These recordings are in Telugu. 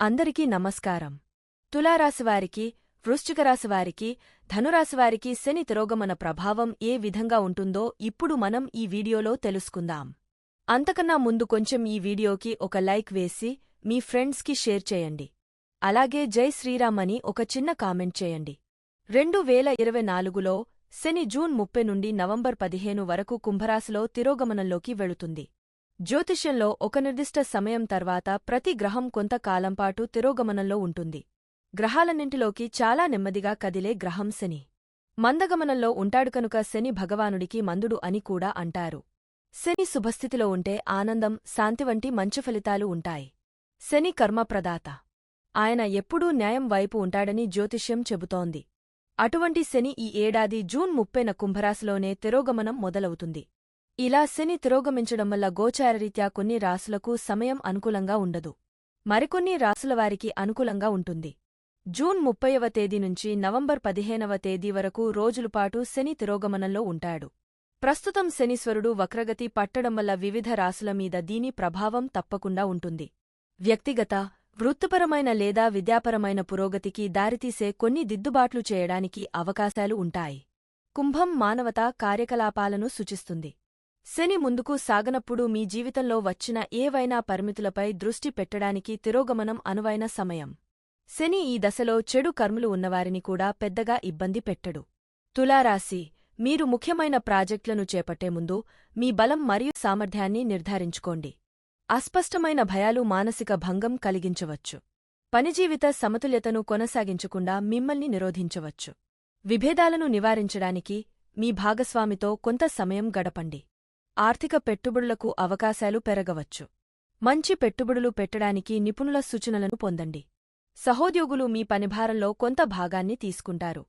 అందరికీ నమస్కారం. తులారాశివారికి వృశ్చికరాశివారికి ధనురాశివారికి శని తిరోగమన ప్రభావం ఏ విధంగా ఉంటుందో ఇప్పుడు మనం ఈ వీడియోలో తెలుసుకుందాం. అంతకన్నా ముందు కొంచెం ఈ వీడియోకి ఒక లైక్ వేసి మీ ఫ్రెండ్స్కి షేర్ చేయండి. అలాగే జై శ్రీరామ్ అని ఒక చిన్న కామెంట్ చేయండి. రెండు వేల ఇరవై నాలుగులో శని జూన్ ముప్పై నుండి నవంబర్ పదిహేను వరకు కుంభరాశిలో తిరోగమనంలోకి వెళుతుంది. జ్యోతిష్యంలో ఒక నిర్దిష్ట సమయం తర్వాత ప్రతి గ్రహం కొంతకాలంపాటు తిరోగమనంలో ఉంటుంది. గ్రహాలన్నింటిలోకి చాలా నెమ్మదిగా కదిలే గ్రహం శని. మందగమనంలో ఉంటాడు కనుక శని భగవానుడికి మందుడు అని కూడా అంటారు. శని శుభస్థితిలో ఉంటే ఆనందం శాంతి వంటి మంచి ఫలితాలు ఉంటాయి. శని కర్మప్రదాత. ఆయన ఎప్పుడూ న్యాయం వైపు ఉంటాడని జ్యోతిష్యం చెబుతోంది. అటువంటి శని ఈ ఏడాది జూన్ ముప్పైన కుంభరాశిలోనే తిరోగమనం మొదలవుతుంది. ఇలా శని తిరోగమించడం వల్ల గోచారరీత్యా కొన్ని రాసులకు సమయం అనుకూలంగా ఉండదు. మరికొన్ని రాసులవారికి అనుకూలంగా ఉంటుంది. జూన్ ముప్పైవ తేదీ నుంచి నవంబర్ పదిహేనవ తేదీ వరకు రోజులపాటు శని తిరోగమనంలో ఉంటాడు. ప్రస్తుతం శనీశ్వరుడు వక్రగతి పట్టడం వల్ల వివిధ రాసుల మీద దీని ప్రభావం తప్పకుండా ఉంటుంది. వ్యక్తిగత వృత్తిపరమైన లేదా విద్యాపరమైన పురోగతికి దారితీసే కొన్ని దిద్దుబాట్లు చేయడానికి అవకాశాలు ఉంటాయి. కుంభం మానవతా కార్యకలాపాలను సూచిస్తుంది. శని ముందుకు సాగనప్పుడు మీ జీవితంలో వచ్చిన ఏవైనా పరిమితులపై దృష్టి పెట్టడానికి తిరోగమనం అనువైన సమయం. శని ఈ దశలో చెడు కర్ములు ఉన్నవారిని కూడా పెద్దగా ఇబ్బంది పెట్టడు. తులారాశి మీరు ముఖ్యమైన ప్రాజెక్టులను చేపట్టే ముందు మీ బలం మరియు సామర్థ్యాన్ని నిర్ధారించుకోండి. అస్పష్టమైన భయాలు మానసిక భంగం కలిగించవచ్చు. పనిజీవిత సమతుల్యతను కొనసాగించకుండా మిమ్మల్ని నిరోధించవచ్చు. విభేదాలను నివారించడానికి మీ భాగస్వామితో కొంత సమయం గడపండి. ఆర్థిక పెట్టుబడులకు అవకాశాలు పెరగవచ్చు. మంచి పెట్టుబడులు పెట్టడానికి నిపుణుల సూచనలను పొందండి. సహోద్యోగులు మీ పనిభారంలో కొంత భాగాన్ని తీసుకుంటారు.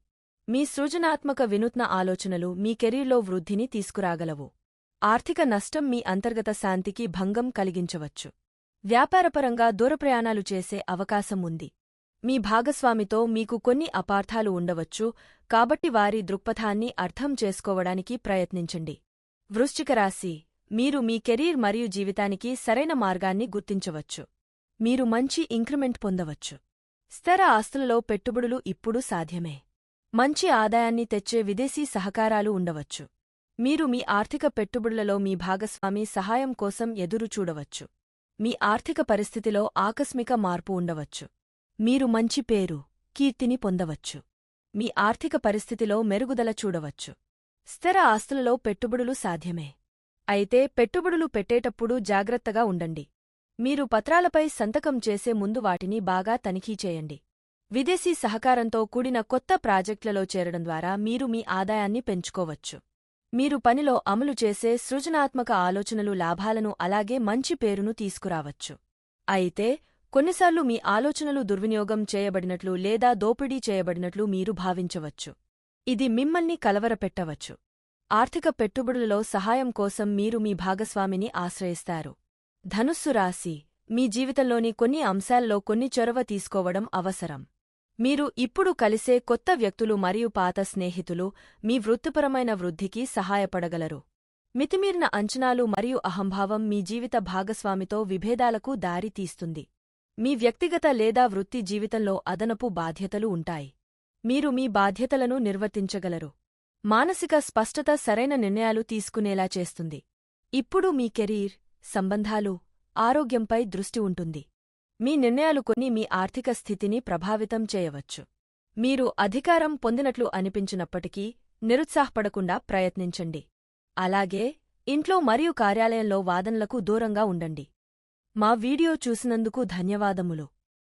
మీ సృజనాత్మక వినూత్న ఆలోచనలు మీ కెరీర్లో వృద్ధిని తీసుకురాగలవు. ఆర్థిక నష్టం మీ అంతర్గత శాంతికి భంగం కలిగించవచ్చు. వ్యాపారపరంగా దూరప్రయాణాలు చేసే అవకాశం ఉంది. మీ భాగస్వామితో మీకు కొన్ని అపార్థాలు ఉండవచ్చు కాబట్టి వారి దృక్పథాన్ని అర్థం చేసుకోవడానికి ప్రయత్నించండి. వృశ్చికరాశి మీరు మీ కెరీర్ మరియు జీవితానికి సరైన మార్గాన్ని గుర్తించవచ్చు. మీరు మంచి ఇంక్రిమెంట్ పొందవచ్చు. స్థిర ఆస్తులలో పెట్టుబడులు ఇప్పుడు సాధ్యమే. మంచి ఆదాయాన్ని తెచ్చే విదేశీ సహకారాలు ఉండవచ్చు. మీరు మీ ఆర్థిక పెట్టుబడులలో మీ భాగస్వామి సహాయం కోసం ఎదురు చూడవచ్చు. మీ ఆర్థిక పరిస్థితిలో ఆకస్మిక మార్పు ఉండవచ్చు. మీరు మంచి పేరు కీర్తిని పొందవచ్చు. మీ ఆర్థిక పరిస్థితిలో మెరుగుదల చూడవచ్చు. స్థిర ఆస్తులలో పెట్టుబడులు సాధ్యమే. అయితే పెట్టుబడులు పెట్టేటప్పుడు జాగ్రత్తగా ఉండండి. మీరు పత్రాలపై సంతకం చేసే ముందు వాటిని బాగా తనిఖీ చేయండి. విదేశీ సహకారంతో కూడిన కొత్త ప్రాజెక్టులలో చేరడం ద్వారా మీరు మీ ఆదాయాన్ని పెంచుకోవచ్చు. మీరు పనిలో అమలు చేసే సృజనాత్మక ఆలోచనలు లాభాలను అలాగే మంచి పేరును తీసుకురావచ్చు. అయితే కొన్నిసార్లు మీ ఆలోచనలు దుర్వినియోగం చేయబడినట్లు లేదా దోపిడీ చేయబడినట్లు మీరు భావించవచ్చు. ఇది మిమ్మల్ని కలవరపెట్టవచ్చు. ఆర్థిక పెట్టుబడులలో సహాయం కోసం మీరు మీ భాగస్వామిని ఆశ్రయిస్తారు. ధనుస్సు రాశి మీ జీవితంలోని కొన్ని అంశాల్లో కొన్ని చొరవ తీసుకోవడం అవసరం. మీరు ఇప్పుడు కలిసే కొత్త వ్యక్తులు మరియు పాత స్నేహితులు మీ వృత్తిపరమైన వృద్ధికి సహాయపడగలరు. మితిమీరిన అంచనాలు మరియు అహంభావం మీ జీవిత భాగస్వామితో విభేదాలకు దారితీస్తుంది. మీ వ్యక్తిగత లేదా వృత్తి జీవితంలో అదనపు బాధ్యతలు ఉంటాయి. మీరు మీ బాధ్యతలను నిర్వర్తించగలరు. మానసిక స్పష్టత సరైన నిర్ణయాలు తీసుకునేలా చేస్తుంది. ఇప్పుడు మీ కెరీర్ సంబంధాలు ఆరోగ్యంపై దృష్టి ఉంటుంది. మీ నిర్ణయాలు కొన్ని మీ ఆర్థిక స్థితిని ప్రభావితం చేయవచ్చు. మీరు అధికారం పొందినట్లు అనిపించినప్పటికీ నిరుత్సాహపడకుండా ప్రయత్నించండి. అలాగే ఇంట్లో మరియు కార్యాలయంలో వాదనలకు దూరంగా ఉండండి. మా వీడియో చూసినందుకు ధన్యవాదములు.